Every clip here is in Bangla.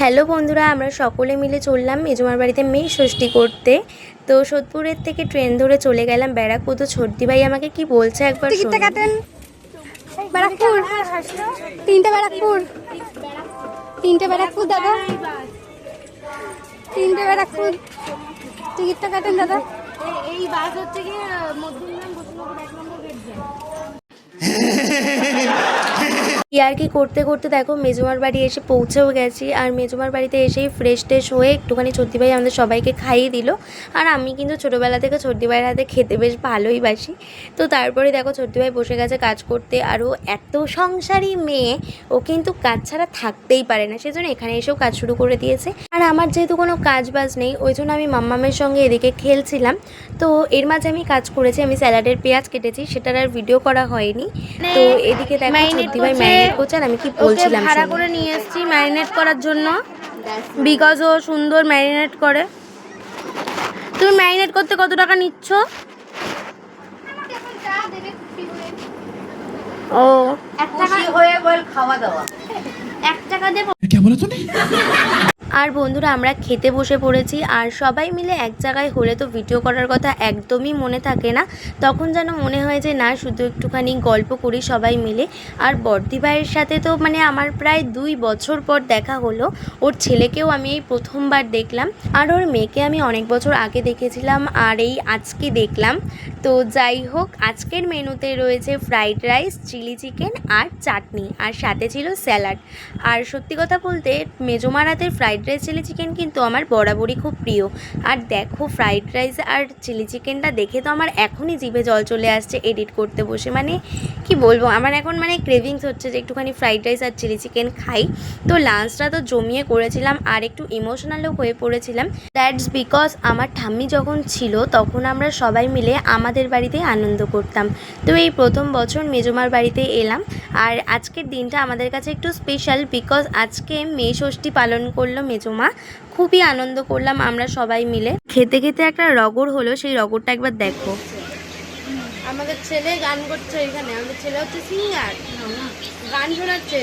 হ্যালো বন্ধুরা আমরা সকলে মিলে চললাম মেজমার বাড়িতে মেয়ে ষষ্ঠী করতে। তো সোদপুরের থেকে ট্রেন ধরে চলে গেলাম ব্যারাকপুর। তো ছোটদি ভাই আমাকে কি বলছে একবার টিকিটটা কাটেন। ব্যারাকপুর। তিনটে ব্যারাকপুর। তিনটে ব্যারাকপুর দাদা। তিনটে ব্যারাকপুর। টিকিটটা কাটেন দাদা। এই বাস হচ্ছে কি মধ্যমগ্রাম বসুনগর এক নম্বর গেট যায় ইয়ার্কি করতে করতে দেখো মেজমার বাড়ি এসে পৌঁছেও গেছি। আর মেজমার বাড়িতে এসেই ফ্রেশ ট্রেশ হয়ে একটুখানি ভাই আমাদের সবাইকে খাইয়ে দিল। আর আমি কিন্তু ছোটোবেলা থেকে ভাইয়ের হাতে খেতে বেশ ভালোই বাসি। তো তারপরে দেখো ভাই বসে গেছে কাজ করতে। আরও এত সংসারী মেয়ে ও কিন্তু কাজ ছাড়া থাকতেই পারে না। সেজন্য এখানে এসেও কাজ শুরু করে দিয়েছে। আর আমার যেহেতু কোনো কাজ বাজ নেই ওই জন্য আমি মাম্মামের সঙ্গে এদিকে খেলছিলাম। তো এর মাঝে আমি কাজ করেছি আমি স্যালাডের পেঁয়াজ কেটেছি সেটার আর ভিডিও করা হয়নি। তো এদিকে দেখো ভাই। ম্যারিনেট আমি কি বলছিলাম ভাড়া করে নিয়ে এসেছি ম্যারিনেট করার জন্য। বিকজ ও সুন্দর ম্যারিনেট করে। তুমি ম্যারিনেট করতে কত টাকা নিচ্ছ? ও। এক টাকা হয়ে বল খাওয়া দাওয়া। এক টাকা দেবো। আর বন্ধুরা, আমরা খেতে বসে পড়েছি আর সবাই মিলে এক জায়গায় হলে তো ভিডিও করার কথা একদমই মনে থাকে না। তখন যেন মনে হয় যে, না, শুধু একটুখানি গল্প করি সবাই মিলে। আর বর্দি ভাইয়ের সাথে তো মানে আমার প্রায় দুই বছর পর দেখা হলো। ওর ছেলেকেও আমি এই প্রথমবার দেখলাম। আর ওর মেয়েকে আমি অনেক বছর আগে দেখেছিলাম আর এই আজকে দেখলাম। তো যাই হোক, আজকের মেনুতে রয়েছে ফ্রাইড রাইস চিলি চিকেন আর চাটনি। আর সাথে ছিল স্যালাড আর সত্যি কথা বলতে মেজমার হাতের ফ্রাইড রাইস চিলি চিকেন কিন্তু আমার বরাবরই খুব প্রিয়। আর দেখো ফ্রাইড রাইস আর চিলি চিকেনটা দেখে তো আমার এখনই জিভে জল চলে আসছে এডিট করতে বসে। মানে কি বলব, আমার এখন মানে ক্রেভিংস হচ্ছে যে একটুখানি ফ্রাইড রাইস আর চিলি চিকেন খাই। তো লাঞ্চটা তো জমিয়ে করেছিলাম আর একটু ইমোশনালও হয়ে পড়েছিলাম। দ্যাটস বিকজ আমার ঠাম্মি যখন ছিল, তখন আমরা সবাই মিলে আমাদের বাড়িতে আনন্দ করতাম। তো এই প্রথম বছর মেজমার বাড়িতে এলাম। আর আজকের দিনটা আমাদের কাছে একটু স্পেশাল বিকজ আজকে মেয়ে ষষ্ঠী পালন করল মেজমা খুবই আনন্দ করলাম আমরা সবাই মিলে। খেতে খেতে একটা রগর হলো সেই রগরটা একবার দেখো। আমাদের ছেলে গান করছে এখানে আমাদের ছেলে হচ্ছে সিঙ্গার গান শোনাচ্ছে।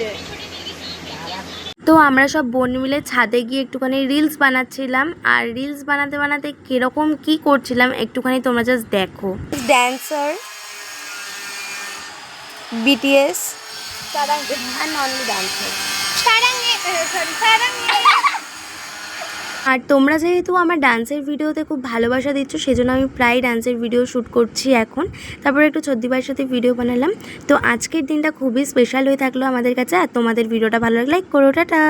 তো আমরা সব বোন মিলে ছাদে গিয়ে একটুখানি রিলস বানাচ্ছিলাম আর রিলস বানাতে বানাতে কীরকম কি করছিলাম একটুখানি তোমরা জাস্ট দেখো। ড্যান্সার বিটিএস সারাঙ্গে আর ননলি ডান্সার আর তোমরা যেহেতু আমার ডান্সের ভিডিওতে খুব ভালোবাসা দিচ্ছ, সেজন্য আমি প্রায় ডান্সের ভিডিও শ্যুট করছি এখন। তারপরে একটু ছদ্দিবার সাথে ভিডিও বানালাম। তো আজকের দিনটা খুবই স্পেশাল হয়ে থাকল আমাদের কাছে। আর তোমাদের ভিডিওটা ভালো লাগলে লাইক করো, টাটা!